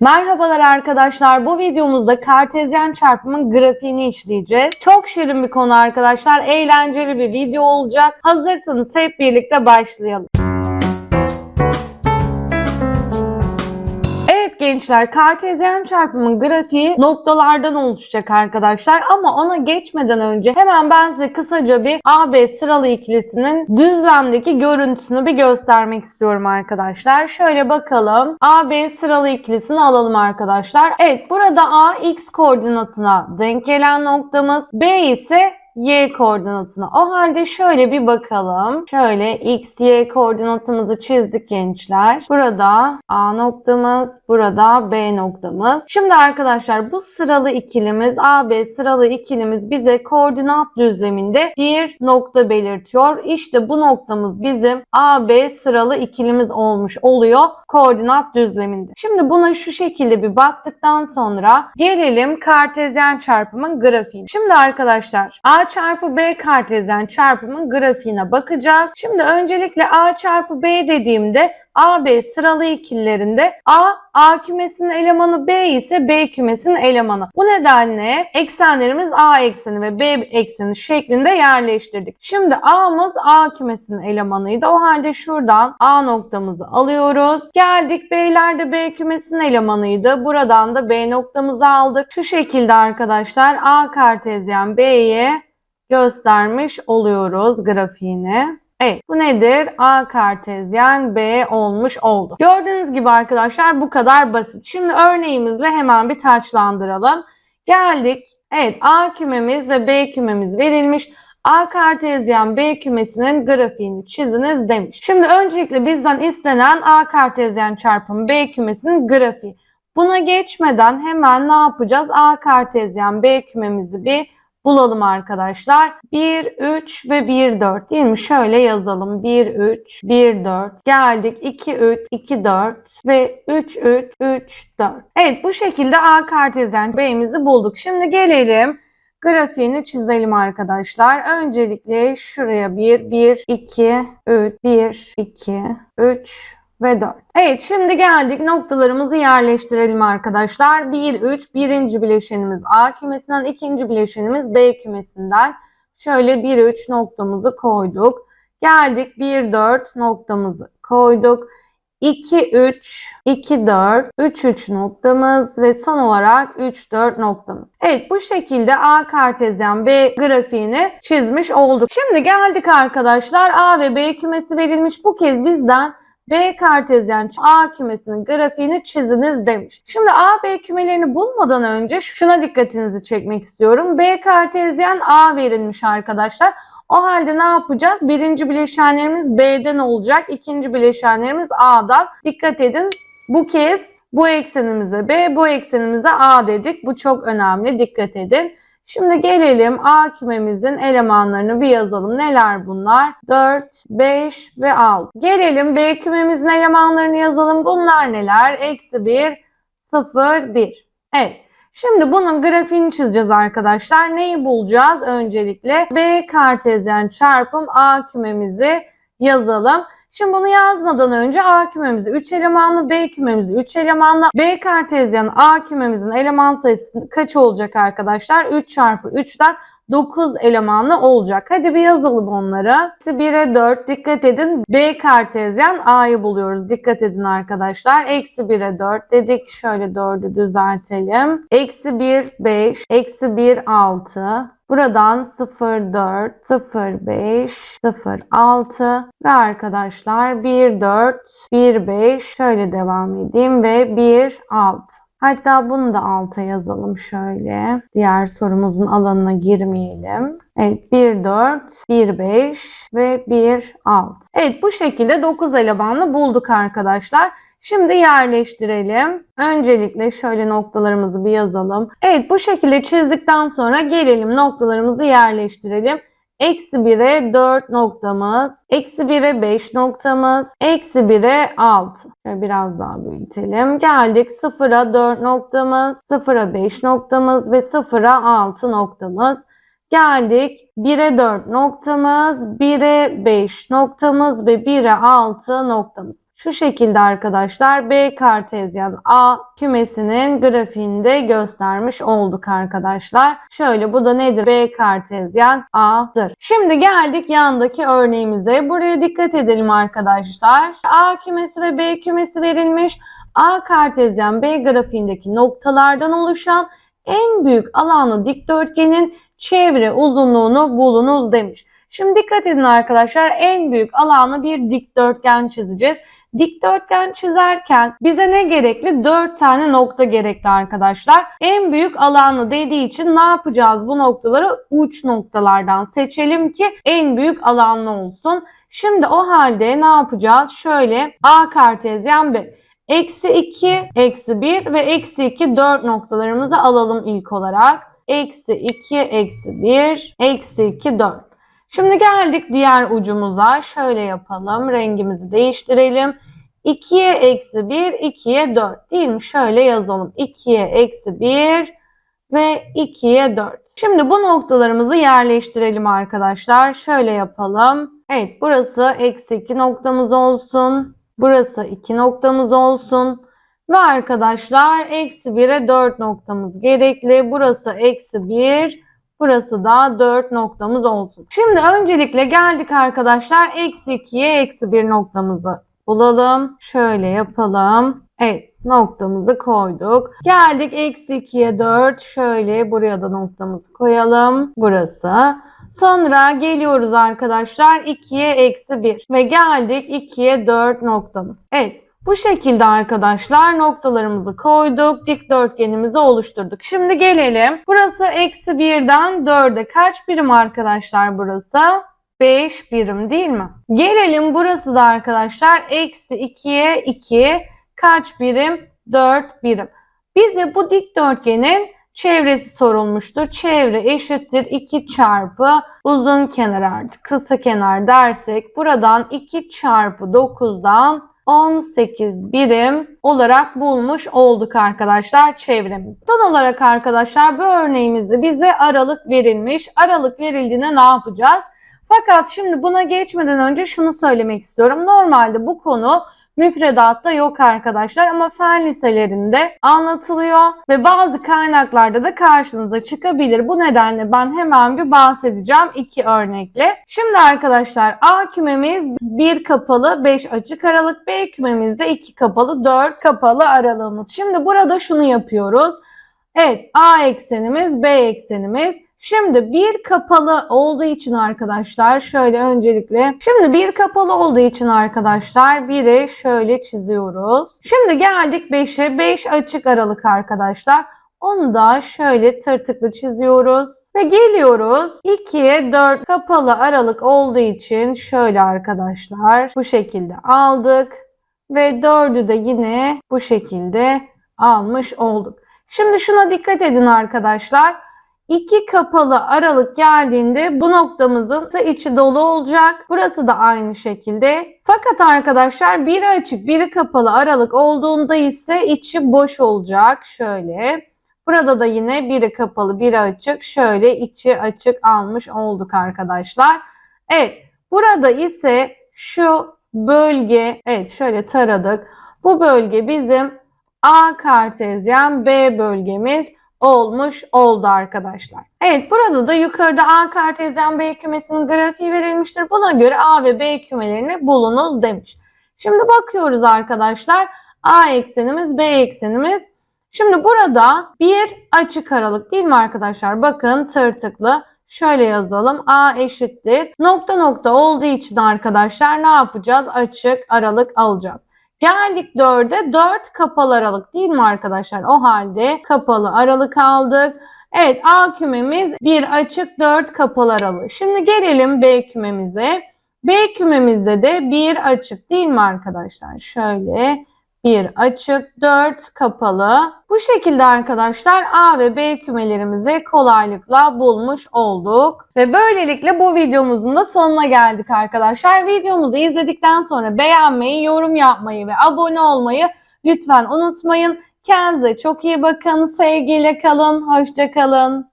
Merhabalar arkadaşlar. Bu videomuzda kartezyen çarpımın grafiğini işleyeceğiz. Çok şirin bir konu arkadaşlar. Eğlenceli bir video olacak. Hazırsanız hep birlikte başlayalım. Gençler, kartezyen çarpımın grafiği noktalardan oluşacak arkadaşlar. Ama ona geçmeden önce hemen ben size kısaca bir AB sıralı ikilisinin düzlemdeki görüntüsünü bir göstermek istiyorum arkadaşlar. Şöyle bakalım. AB sıralı ikilisini alalım arkadaşlar. Evet burada A x koordinatına denk gelen noktamız. B ise y koordinatına. O halde şöyle bir bakalım. Şöyle x, y koordinatımızı çizdik gençler. Burada A noktamız, burada B noktamız. Şimdi arkadaşlar bu sıralı ikilimiz, AB sıralı ikilimiz bize koordinat düzleminde bir nokta belirtiyor. İşte bu noktamız bizim AB sıralı ikilimiz olmuş oluyor koordinat düzleminde. Şimdi buna şu şekilde bir baktıktan sonra gelelim kartezyen çarpımın grafiğine. Şimdi arkadaşlar A çarpı B kartezyen çarpımın grafiğine bakacağız. Şimdi öncelikle A çarpı B dediğimde AB sıralı ikililerinde A, A kümesinin elemanı B ise B kümesinin elemanı. Bu nedenle eksenlerimiz A ekseni ve B ekseni şeklinde yerleştirdik. Şimdi A'mız A kümesinin elemanıydı. O halde şuradan A noktamızı alıyoruz. Geldik B'ler de B kümesinin elemanıydı. Buradan da B noktamızı aldık. Şu şekilde arkadaşlar A kartezyen B'ye göstermiş oluyoruz grafiğini. Evet bu nedir? A kartezyen B olmuş oldu. Gördüğünüz gibi arkadaşlar bu kadar basit. Şimdi örneğimizle hemen bir taçlandıralım. Geldik. Evet A kümemiz ve B kümemiz verilmiş. A kartezyen B kümesinin grafiğini çiziniz demiş. Şimdi öncelikle bizden istenen A kartezyen çarpım B kümesinin grafiği. Buna geçmeden hemen ne yapacağız? A kartezyen B kümemizi bir bulalım arkadaşlar. 1, 3 ve 1, 4 değil mi? Şöyle yazalım. 1, 3, 1, 4. Geldik. 2, 3, 2, 4 ve 3, 3, 3, 4. Evet bu şekilde A kartezyen B'mizi bulduk. Şimdi gelelim grafiğini çizelim arkadaşlar. Öncelikle şuraya 1, 1, 2, 3, 1, 2, 3, ve 4. Evet şimdi geldik noktalarımızı yerleştirelim arkadaşlar. 1, 3 birinci bileşenimiz A kümesinden ikinci bileşenimiz B kümesinden. Şöyle 1, 3 noktamızı koyduk. Geldik 1, 4 noktamızı koyduk. 2, 3, 2, 4, 3, 3 noktamız ve son olarak 3, 4 noktamız. Evet bu şekilde A kartezyen B grafiğini çizmiş olduk. Şimdi geldik arkadaşlar A ve B kümesi verilmiş. Bu kez bizden B kartezyen A kümesinin grafiğini çiziniz demiş. Şimdi A, B kümelerini bulmadan önce şuna dikkatinizi çekmek istiyorum. B kartezyen A verilmiş arkadaşlar. O halde ne yapacağız? Birinci bileşenlerimiz B'den olacak. ikinci bileşenlerimiz A'dan. Dikkat edin bu kez bu eksenimize B, bu eksenimize A dedik. Bu çok önemli. Dikkat edin. Şimdi gelelim A kümemizin elemanlarını bir yazalım. Neler bunlar? 4, 5 ve 6. Gelelim B kümemizin elemanlarını yazalım. Bunlar neler? Eksi 1, 0, 1. Evet. Şimdi bunun grafiğini çizeceğiz arkadaşlar. Neyi bulacağız? Öncelikle B kartezyen çarpım A kümemizi yazalım. Şimdi bunu yazmadan önce A kümemizi 3 elemanlı, B kümemizi 3 elemanlı. B kartezyen A kümemizin eleman sayısı kaç olacak arkadaşlar? 3 çarpı 3'ten 9 elemanlı olacak. Hadi bir yazalım onları. Eksi 1'e 4 dikkat edin. B kartezyen A'yı buluyoruz. Dikkat edin arkadaşlar. Eksi 1'e 4 dedik. Şöyle 4'ü düzeltelim. Eksi 1 5. Eksi 1 6. Buradan 0, 4, 0, 5, 0, 6 ve arkadaşlar 1, 4, 1, 5 şöyle devam edeyim ve 1, 6. Hatta bunu da alta yazalım şöyle. Diğer sorumuzun alanına girmeyelim. Evet 1, 4, 1, 5 ve 1, 6. Evet bu şekilde 9 elemanlı bulduk arkadaşlar. Şimdi yerleştirelim. Öncelikle şöyle noktalarımızı bir yazalım. Evet bu şekilde çizdikten sonra gelelim noktalarımızı yerleştirelim. Eksi 1'e 4 noktamız, eksi 1'e 5 noktamız, eksi 1'e 6. Şöyle biraz daha büyütelim. Geldik 0'a 4 noktamız, 0'a 5 noktamız ve 0'a 6 noktamız. Geldik 1'e 4 noktamız, 1'e 5 noktamız ve 1'e 6 noktamız. Şu şekilde arkadaşlar B kartezyen A kümesinin grafiğinde göstermiş olduk arkadaşlar. Şöyle bu da nedir? B kartezyen A'dır. Şimdi geldik yandaki örneğimize. Buraya dikkat edelim arkadaşlar. A kümesi ve B kümesi verilmiş. A kartezyen B grafiğindeki noktalardan oluşan en büyük alanlı dikdörtgenin çevre uzunluğunu bulunuz demiş. Şimdi dikkat edin arkadaşlar en büyük alanı bir dikdörtgen çizeceğiz. Dikdörtgen çizerken bize ne gerekli? 4 tane nokta gerekli arkadaşlar. En büyük alanı dediği için ne yapacağız? Bu noktaları uç noktalardan seçelim ki en büyük alanlı olsun. Şimdi o halde ne yapacağız? Şöyle A kartezyen B. Eksi 2, eksi 1 ve eksi 2 4 noktalarımızı alalım ilk olarak. Eksi 2, eksi 1, eksi 2, 4. Şimdi geldik diğer ucumuza. Şöyle yapalım. Rengimizi değiştirelim. 2'ye eksi 1, 2'ye 4 değil mi? Şöyle yazalım. 2'ye eksi 1 ve 2'ye 4. Şimdi bu noktalarımızı yerleştirelim arkadaşlar. Şöyle yapalım. Evet burası eksi 2 noktamız olsun. Burası 2 noktamız olsun. Ve arkadaşlar eksi 1'e 4 noktamız gerekli. Burası eksi 1. Burası da 4 noktamız olsun. Şimdi öncelikle geldik arkadaşlar. Eksi 2'ye eksi 1 noktamızı bulalım. Şöyle yapalım. Evet noktamızı koyduk. Geldik eksi 2'ye 4. Şöyle buraya da noktamızı koyalım. Burası. Sonra geliyoruz arkadaşlar 2'ye eksi 1 ve geldik 2'ye 4 noktamız. Evet bu şekilde arkadaşlar noktalarımızı koyduk. Dikdörtgenimizi oluşturduk. Şimdi gelelim. Burası eksi 1'den 4'e kaç birim arkadaşlar burası? 5 birim değil mi? Gelelim burası da arkadaşlar eksi 2'ye 2 kaç birim? 4 birim. Bize bu dikdörtgenin çevresi sorulmuştur. Çevre eşittir 2 çarpı uzun kenar artı kısa kenar dersek buradan 2 çarpı 9'dan 18 birim olarak bulmuş olduk arkadaşlar çevremizi. Son olarak arkadaşlar bu örneğimizde bize aralık verilmiş. Aralık verildiğinde ne yapacağız? Fakat şimdi buna geçmeden önce şunu söylemek istiyorum. Normalde bu konu müfredatta yok arkadaşlar ama fen liselerinde anlatılıyor ve bazı kaynaklarda da karşınıza çıkabilir. Bu nedenle ben hemen bir bahsedeceğim iki örnekle. Şimdi arkadaşlar A kümemiz 1 kapalı 5 açık aralık, B kümemizde 2 kapalı 4 kapalı aralığımız. Şimdi burada şunu yapıyoruz. Evet A eksenimiz B eksenimiz. Şimdi bir kapalı olduğu için arkadaşlar şöyle öncelikle şimdi bir kapalı olduğu için arkadaşlar biri şöyle çiziyoruz. Şimdi geldik 5'e 5 açık aralık arkadaşlar. Onu da şöyle tırtıklı çiziyoruz. Ve geliyoruz 2'ye 4 kapalı aralık olduğu için şöyle arkadaşlar bu şekilde aldık. Ve 4'ü de yine bu şekilde almış olduk. Şimdi şuna dikkat edin arkadaşlar. İki kapalı aralık geldiğinde bu noktamızın içi dolu olacak. Burası da aynı şekilde. Fakat arkadaşlar biri açık biri kapalı aralık olduğunda ise içi boş olacak. Şöyle. Burada da yine biri kapalı biri açık. Şöyle içi açık almış olduk arkadaşlar. Evet. Burada ise şu bölge evet şöyle taradık. Bu bölge bizim A kartezyen B bölgemiz olmuş oldu arkadaşlar. Evet burada da yukarıda A kartezyen B kümesinin grafiği verilmiştir. Buna göre A ve B kümelerini bulunuz demiş. Şimdi bakıyoruz arkadaşlar. A eksenimiz B eksenimiz. Şimdi burada bir açık aralık değil mi arkadaşlar? Bakın tırtıklı. Şöyle yazalım. A eşittir. Nokta nokta olduğu için arkadaşlar ne yapacağız? Açık aralık alacağız. Geldik 4'e. 4 kapalı aralık değil mi arkadaşlar? O halde kapalı aralık aldık. Evet A kümemiz bir açık 4 kapalı aralık. Şimdi gelelim B kümemize. B kümemizde de bir açık değil mi arkadaşlar? Şöyle bir açık, 4 kapalı. Bu şekilde arkadaşlar A ve B kümelerimizi kolaylıkla bulmuş olduk. Ve böylelikle bu videomuzun da sonuna geldik arkadaşlar. Videomuzu izledikten sonra beğenmeyi, yorum yapmayı ve abone olmayı lütfen unutmayın. Kendinize çok iyi bakın. Sevgiyle kalın. Hoşça kalın.